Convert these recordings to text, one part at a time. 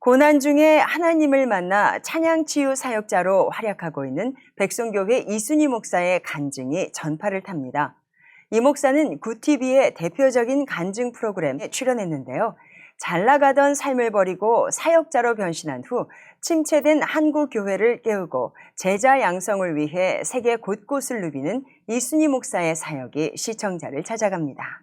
고난 중에 하나님을 만나 찬양 치유 사역자로 활약하고 있는 백송교회 이순희 목사의 간증이 전파를 탑니다. 이 목사는 구TV의 대표적인 간증 프로그램에 출연했는데요. 잘 나가던 삶을 버리고 사역자로 변신한 후 침체된 한국 교회를 깨우고 제자 양성을 위해 세계 곳곳을 누비는 이순희 목사의 사역이 시청자를 찾아갑니다.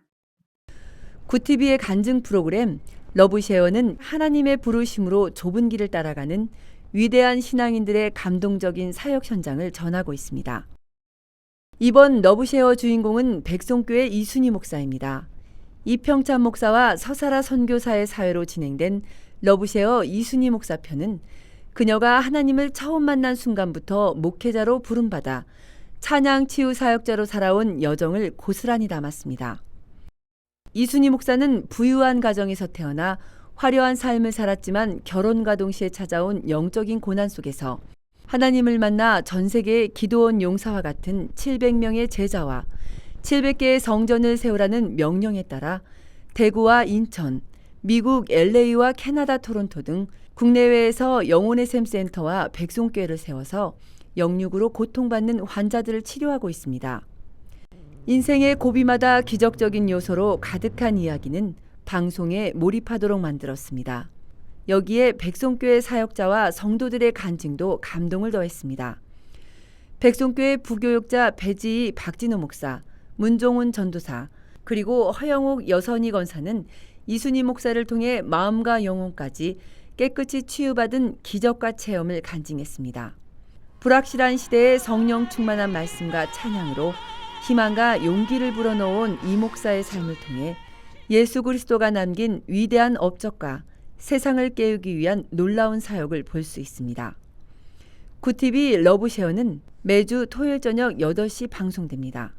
구티비의 간증 프로그램 러브쉐어는 하나님의 부르심으로 좁은 길을 따라가는 위대한 신앙인들의 감동적인 사역 현장을 전하고 있습니다. 이번 러브쉐어 주인공은 백송교회 이순희 목사입니다. 이평찬 목사와 서사라 선교사의 사회로 진행된 러브쉐어 이순희 목사 편은 그녀가 하나님을 처음 만난 순간부터 목회자로 부름받아 찬양 치유 사역자로 살아온 여정을 고스란히 담았습니다. 이순희 목사는 부유한 가정에서 태어나 화려한 삶을 살았지만 결혼과 동시에 찾아온 영적인 고난 속에서 하나님을 만나 전 세계의 기도원 용사와 같은 700명의 제자와 700개의 성전을 세우라는 명령에 따라 대구와 인천, 미국 LA와 캐나다 토론토 등 국내외에서 영혼의 샘 센터와 백송교회를 세워서 영육으로 고통받는 환자들을 치료하고 있습니다. 인생의 고비마다 기적적인 요소로 가득한 이야기는 방송에 몰입하도록 만들었습니다. 여기에 백송교회 사역자와 성도들의 간증도 감동을 더했습니다. 백송교회 부교육자 배지희 박진호 목사, 문종훈 전도사, 그리고 허영욱 여선희 건사는 이순희 목사를 통해 마음과 영혼까지 깨끗이 치유받은 기적과 체험을 간증했습니다. 불확실한 시대의 성령 충만한 말씀과 찬양으로 희망과 용기를 불어넣은 이 목사의 삶을 통해 예수 그리스도가 남긴 위대한 업적과 세상을 깨우기 위한 놀라운 사역을 볼 수 있습니다. 구티비 러브쉐어는 매주 토요일 저녁 8시 방송됩니다.